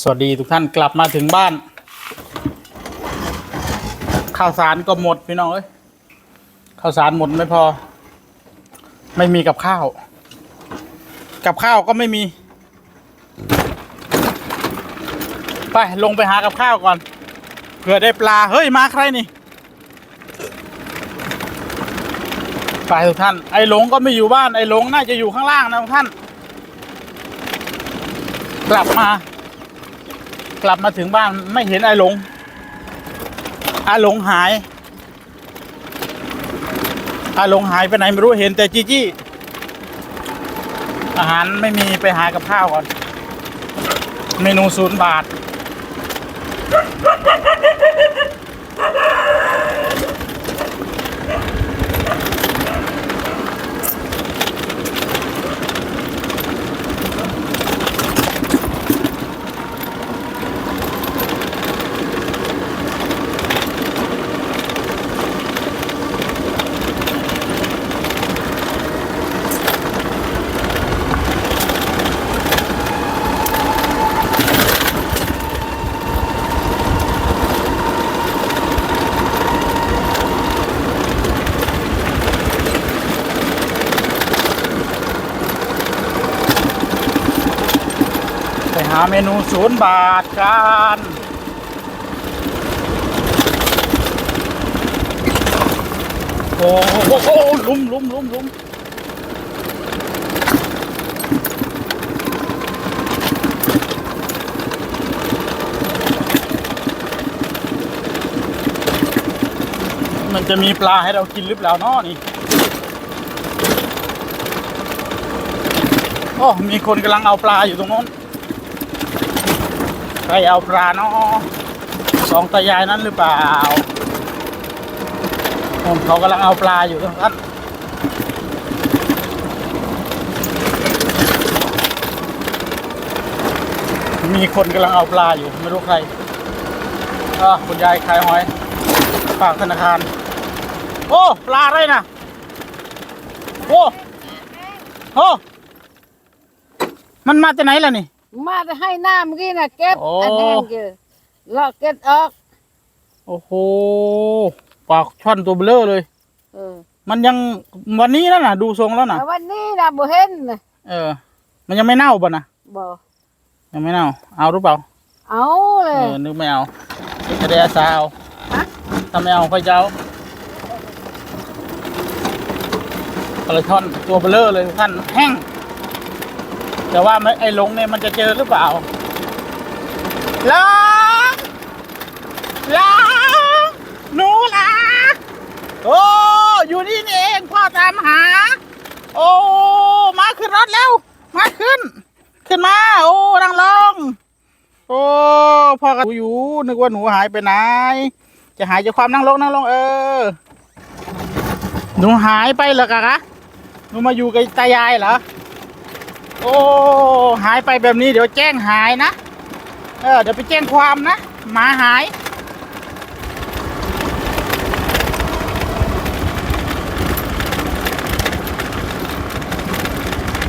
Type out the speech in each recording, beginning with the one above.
สวัสดีทุกท่านกลับมาถึงบ้าน ข้าวสารก็หมดพี่น้องเอ้ยข้าวสารหมดไม่พอ ไม่มีกับข้าว กับข้าวก็ไม่มี ไปลงไปหากับข้าวก่อนเผื่อได้ปลาเฮ้ยมาใครนี่ไปทุกท่าน ไอ้หลงก็ไม่อยู่บ้านไอ้หลงน่าจะอยู่ข้างล่างนะทุกท่าน กลับมา กลับมาถึงบ้านไม่เห็นไอ้หลงไอหลงหายไอหลงหายไปไหนไม่รู้เห็นแต่จีจี้อาหารไม่มีไปหากับข้าวก่อน เมนูศูนย์บาท เมนูศูนย์บาทกันโอ้โหลุมลุมลุมลุมมันจะมีปลาให้เรากินหรือเปล่าเนาะนี่โอ้มีคนกำลังเอาปลาอยู่ตรงโน้น ใครเอาปลาเนาะสองตายายนั้นหรือเปล่าโอ้เขากำลังเอาปลาอยู่ตรงนั้นมีคนกำลังเอาปลาอยู่ไม่รู้ใครอ่คุณยายขายหอยฝากธนาคาร โอ้ ปลาอะไรนะโอ้โอ้มันมาจากไหนล่ะนี่ มาจะให้หน้าเมื่อกี้น่ะเก็บโอ้ อันแห้งเจอเลาะเก็บออกโอ้โหปากช่อนตัวเบลอเลย เออมันยังวันนี้แล้วนะดูทรงแล้วนะแต่วันนี้น่ะบ่เห็นน่ะเออ มันยังไม่เน่าป่ะนะบ่ยังไม่เน่า เอาหรือเปล่าเอาเลเอย อนึกไม่เอาจะได้อาสาเอาฮะ ถ้าไม่เอาค่อยจะเอาปลาช่อนตัวเบลอเลยท่านแห้ง แต่ว่าไอ้หลงเนี่ยมันจะเจอหรือเปล่าล้างลงหนูล่ะโอ้อยู่นี่นี่เองพ่อตามหา โอ้มาขึ้นรถแล้วมาขึ้น ขึ้นมา โอ้นั่งลงโอ้พ่อก็อยู่ นึกว่าหนูหายไปไหน จะหายจากความนั่งลงนั่งลงเออ หนูหายไปเหรอกะคะหนูมาอยู่กับตายายเหรอ โอ้หายไปแบบนี้เดี๋ยวแจ้งหายนะ เออเดี๋ยวไปแจ้งความนะ หมาหาย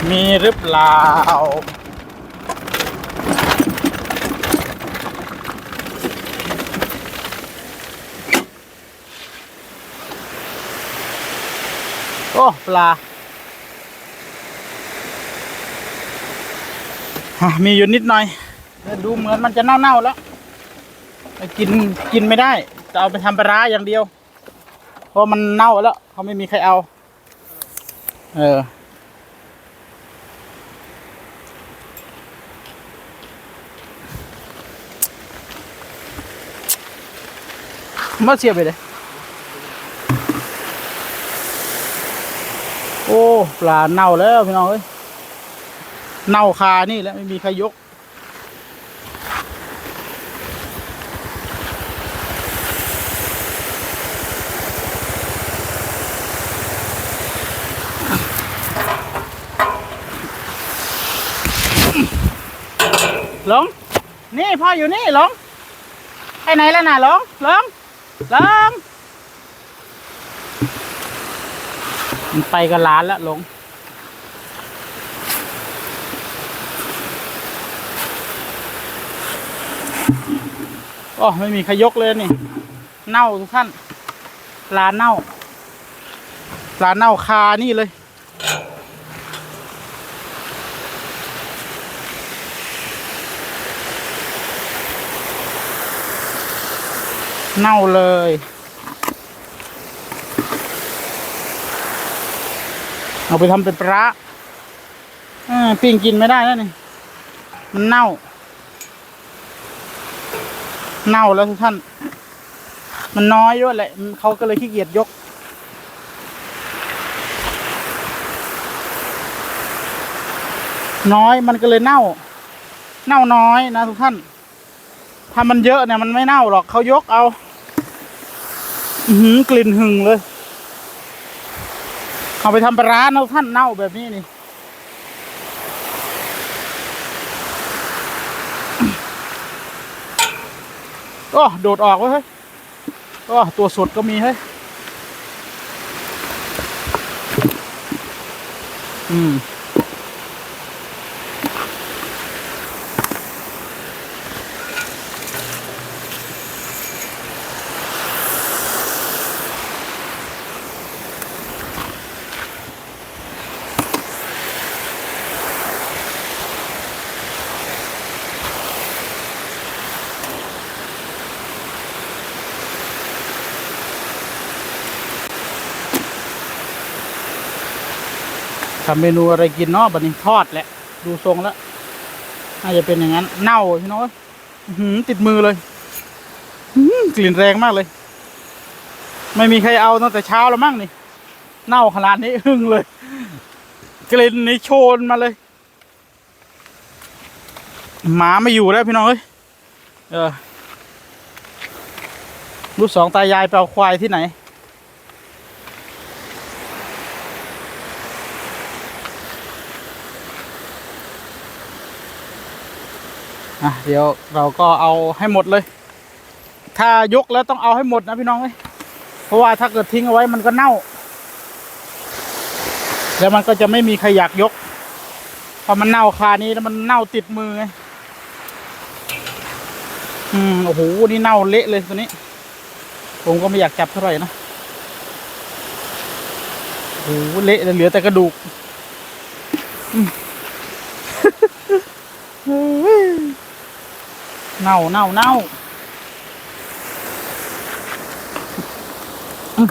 มีหรือเปล่าโอ้ปลาอะ มีอยู่นิดหน่อยดูเหมือนมันจะเน่าๆแล้วกินกินไม่ได้ จะเอาไปทำปลาร้าอย่างเดียว เพราะมันเน่าแล้วเขาไม่มีใครเอา เออ มาเสียไปเลยโอ้ ปลาเน่าแล้วพี่น้องเอ้ย เน่าคานี่แล้วไม่มีใครยก หลง นี่พ่ออยู่นี่หลง ไปไหนแล้วน่ะหลง หลง หลง มันไปกับหลานแล้วหลง อ๋อไม่มีใครยกเลยนี่ เน่าทุกท่านปลาเน่าปลาเน่าคานี่เลย เน่าเลยเอาไปทำเป็นปลาปิ้งกินไม่ได้แล้วนี่ มันเน่า เน่าแล้วทุกท่าน มันน้อยด้วยแหละเขาก็เลยขี้เกียจยก น้อยมันก็เลยเน่า เน่าน้อยนะทุกท่าน ถ้ามันเยอะเนี่ยมันไม่เน่าหรอกเขายกเอา อือหือกลิ่นหึงเลย เอาไปทำปลาร้านะท่านเน่าแบบนี้นี่ โอ้โดดออกเว้ยเฮ้ยโอ้ตัวสดก็มีเฮ้ยอืม ทำเมนูอะไรกินเนาะบัดนี้ทอดแหละ ดูทรงแล้วน่าจะเป็นอย่างนั้น เน่าพี่น้อยหือติดมือเลยหือกลิ่นแรงมากเลย ไม่มีใครเอาตั้งแต่เช้าแล้วมั้งนี่ เน่าขนาดนี้หึ่งเลย กลิ่นนี่โชนมาเลย หมาไม่อยู่แล้วพี่น้องเอ้ยเออลูกสองตายายไปเอาควายที่ไหน อะเดี๋ยวเราก็เอาให้หมดเลย ถ้ายกแล้วต้องเอาให้หมดนะพี่น้องเอ้ยเพราะว่าถ้าเกิดทิ้งเอาไว้มันก็เน่า แล้วมันก็จะไม่มีใครอยากยกพอมันเน่าคานี้แล้วมันเน่าติดมือไงอืมโอ้โหนี่เน่าเละเลยตัวนี้ ผมก็ไม่อยากจับเท่าไหร่นะโอ้โหเละเลยเหลือแต่กระดูกอืม เน่าเน่าเน่าอืม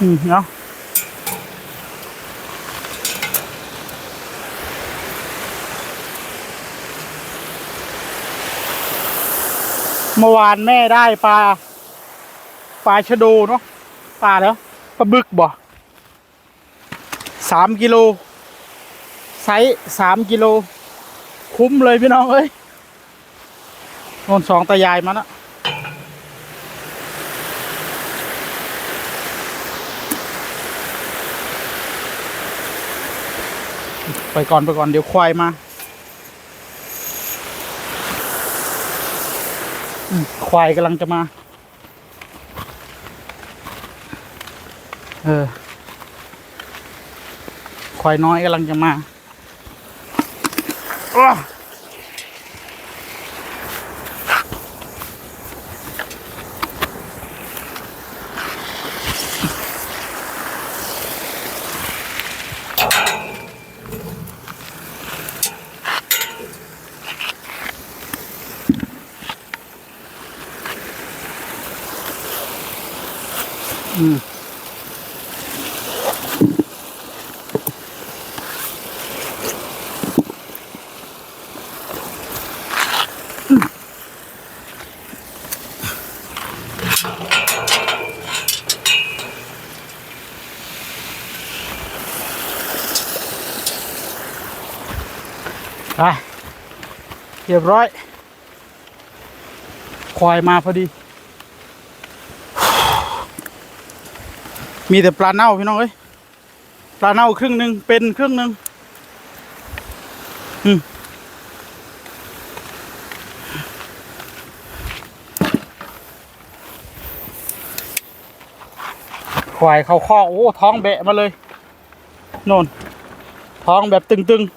อืมเนาะเมื่อวานแม่ได้ปลาปลาชะโดเนาะปลาแล้วปลาบึกบ่สามกิโลไซส์สามกิโล คุ้มเลยพี่น้องเอ้ยโนนสองตายายมานะไปก่อนไปก่อนเดี๋ยวควายมา ควายกำลังจะมา เออ ควายน้อยกำลังจะมา อ้อ ไปเรียบร้อย ควายมาพอดี มีแต่ปลาเน่าพี่น้องเอ้ย ปลาเน่าครึ่งหนึ่งเป็นครึ่งหนึ่งอืมควายเข้าคอโอ้ท้องแบะมาเลย โน่น ท้องแบบตึงๆ